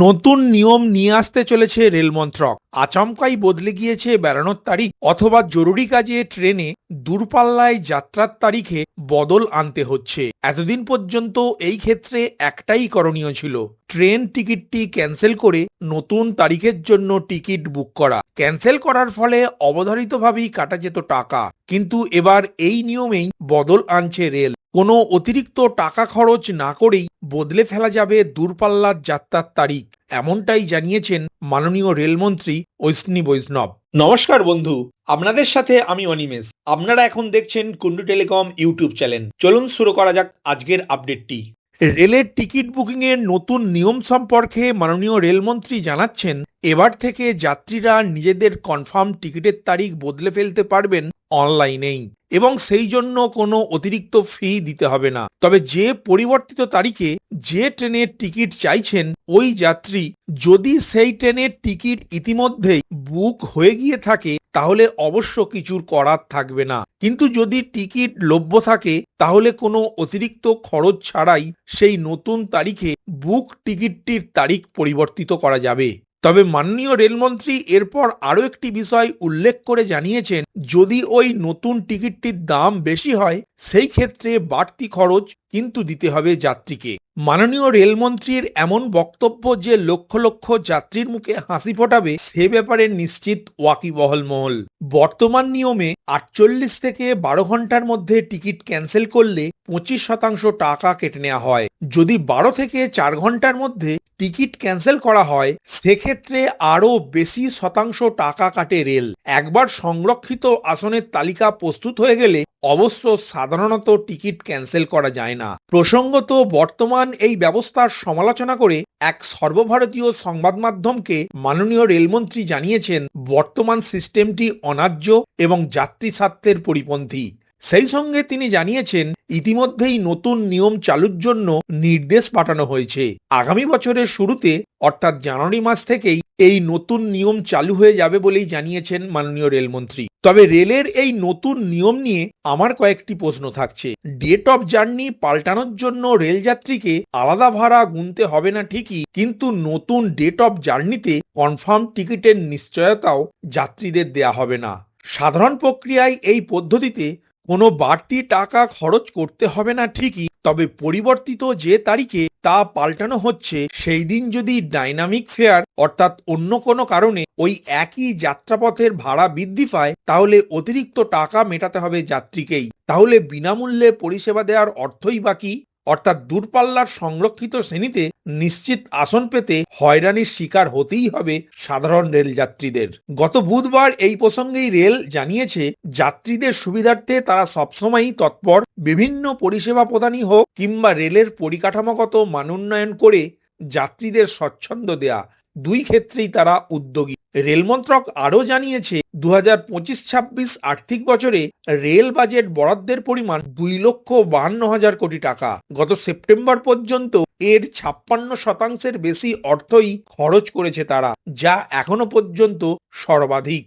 নতুন নিয়ম নিয়ে আসতে চলেছে রেল মন্ত্রক। আচমকাই বদলে গিয়েছে বেড়ানোর তারিখ, অথবা জরুরি কাজে ট্রেনে দূরপাল্লায় যাত্রার তারিখে বদল আনতে হচ্ছে। এতদিন পর্যন্ত এই ক্ষেত্রে একটাই করণীয় ছিল, ট্রেন টিকিটটি ক্যান্সেল করে নতুন তারিখের জন্য টিকিট বুক করা। ক্যান্সেল করার ফলে অবধারিতভাবেই কাটা যেত টাকা। কিন্তু এবার এই নিয়মেই বদল আনছে রেল। কোনো অতিরিক্ত টাকা খরচ না করেই বদলে ফেলা যাবে দূরপাল্লার যাত্রার তারিখ এমনটাই জানিয়েছেন মাননীয় রেলমন্ত্রী ঐষ্ণী বৈষ্ণব। নমস্কার বন্ধু আপনাদের সাথে আমি অনিমেষ। আপনারা এখন দেখছেন কুন্ডু টেলিকম ইউটিউব চ্যানেল। চলুন শুরু করা যাক আজকের আপডেটটি। রেলের টিকিট বুকিংয়ের নতুন নিয়ম সম্পর্কে মাননীয় রেলমন্ত্রী জানাচ্ছেন এবার থেকে যাত্রীরা নিজেদের কনফার্ম টিকিটের তারিখ বদলে ফেলতে পারবেন অনলাইনেই এবং সেই জন্য কোনো অতিরিক্ত ফি দিতে হবে না। তবে যে পরিবর্তিত তারিখে যে ট্রেনের টিকিট চাইছেন ওই যাত্রী, যদি সেই ট্রেনের টিকিট ইতিমধ্যেই বুক হয়ে গিয়ে থাকে, তাহলে অবশ্য কিছুর করার থাকবে না। কিন্তু যদি টিকিট লভ্য থাকে, তাহলে কোনো অতিরিক্ত খরচ ছাড়াই সেই নতুন তারিখে বুক টিকিটটির তারিখ পরিবর্তিত করা যাবে। তবে মাননীয় রেলমন্ত্রী এরপর আরও একটি বিষয় উল্লেখ করে জানিয়েছেন, যদি ওই নতুন টিকিটটির দাম বেশি হয়, সেই ক্ষেত্রে বাড়তি খরচ কিন্তু দিতে হবে যাত্রীকে। মাননীয় রেলমন্ত্রীর এমন বক্তব্য যে লক্ষ লক্ষ যাত্রীর মুখে হাসি ফোটাবে, সে ব্যাপারে নিশ্চিত ওয়াকিবহল মহল। বর্তমান নিয়মে আটচল্লিশ থেকে বারো ঘণ্টার মধ্যে টিকিট ক্যান্সেল করলে পঁচিশ শতাংশ টাকা কেটে নেওয়া হয়। যদি বারো থেকে চার ঘণ্টার মধ্যে টিকিট ক্যান্সেল করা হয়, সেক্ষেত্রে আরও বেশি শতাংশ টাকা কাটে রেল। একবার সংরক্ষিত আসনের তালিকা প্রস্তুত হয়ে গেলে অবশ্য সাধারণত টিকিট ক্যান্সেল করা যায় না। প্রসঙ্গত, বর্তমান এই ব্যবস্থার সমালোচনা করে এক সর্বভারতীয় সংবাদ মাধ্যমকে মাননীয় রেলমন্ত্রী জানিয়েছেন, বর্তমান সিস্টেমটি অন্যায্য এবং যাত্রী স্বার্থের পরিপন্থী। সেই সঙ্গে তিনি জানিয়েছেন, ইতিমধ্যেই নতুন নিয়ম চালুর জন্য নির্দেশ পাঠানো হয়েছে। আগামী বছরের শুরুতে, অর্থাৎ জানুয়ারি মাস থেকেই, এই নতুন নিয়ম চালু হয়ে যাবে বলেই জানিয়েছেন মাননীয় রেলমন্ত্রী। তবে রেলের এই নতুন নিয়ম নিয়ে আমার কয়েকটি প্রশ্ন থাকছে। ডেট অফ জার্নি পাল্টানোর জন্য রেলযাত্রীকে আলাদা ভাড়া গুনতে হবে না ঠিকই, কিন্তু নতুন ডেট অফ জার্নিতে কনফার্ম টিকিটের নিশ্চয়তাও যাত্রীদের দেয়া হবে না। সাধারণ প্রক্রিয়ায় এই পদ্ধতিতে কোনো বাড়তি টাকা খরচ করতে হবে না ঠিকই, তবে পরিবর্তিত যে তারিখে তা পাল্টানো হচ্ছে, সেই দিন যদি ডাইনামিক ফেয়ার অর্থাৎ অন্য কোনো কারণে ওই একই যাত্রাপথের ভাড়া বৃদ্ধি পায়, তাহলে অতিরিক্ত টাকা মেটাতে হবে যাত্রীকেই। তাহলে বিনামূল্যে পরিষেবা দেওয়ার অর্থই বাকি অর্থাৎ দূরপাল্লার সংরক্ষিত শ্রেণীতে নিশ্চিত আসন পেতে হয়রানির শিকার হতেই হবে সাধারণ রেল যাত্রীদের গত বুধবার এই প্রসঙ্গেই রেল জানিয়েছে, যাত্রীদের সুবিধার্থে তারা সবসময়ই তৎপর, বিভিন্ন পরিষেবা প্রদানই হোক কিংবা রেলের পরিকাঠামোগত মানোন্নয়ন করে যাত্রীদের স্বচ্ছন্দ দেয়া। দুই ক্ষেত্রেই তারা উদ্যোগী। রেলমন্ত্রক আরও জানিয়েছে দু হাজার পঁচিশ ছাব্বিশ আর্থিক বছরে রেল বাজেট বরাদ্দের পরিমাণ দুই লক্ষ বাহান্ন হাজার কোটি টাকা। গত সেপ্টেম্বর পর্যন্ত এর ছাপ্পান্ন শতাংশের বেশি অর্থই খরচ করেছে তারা, যা এখনও পর্যন্ত সর্বাধিক।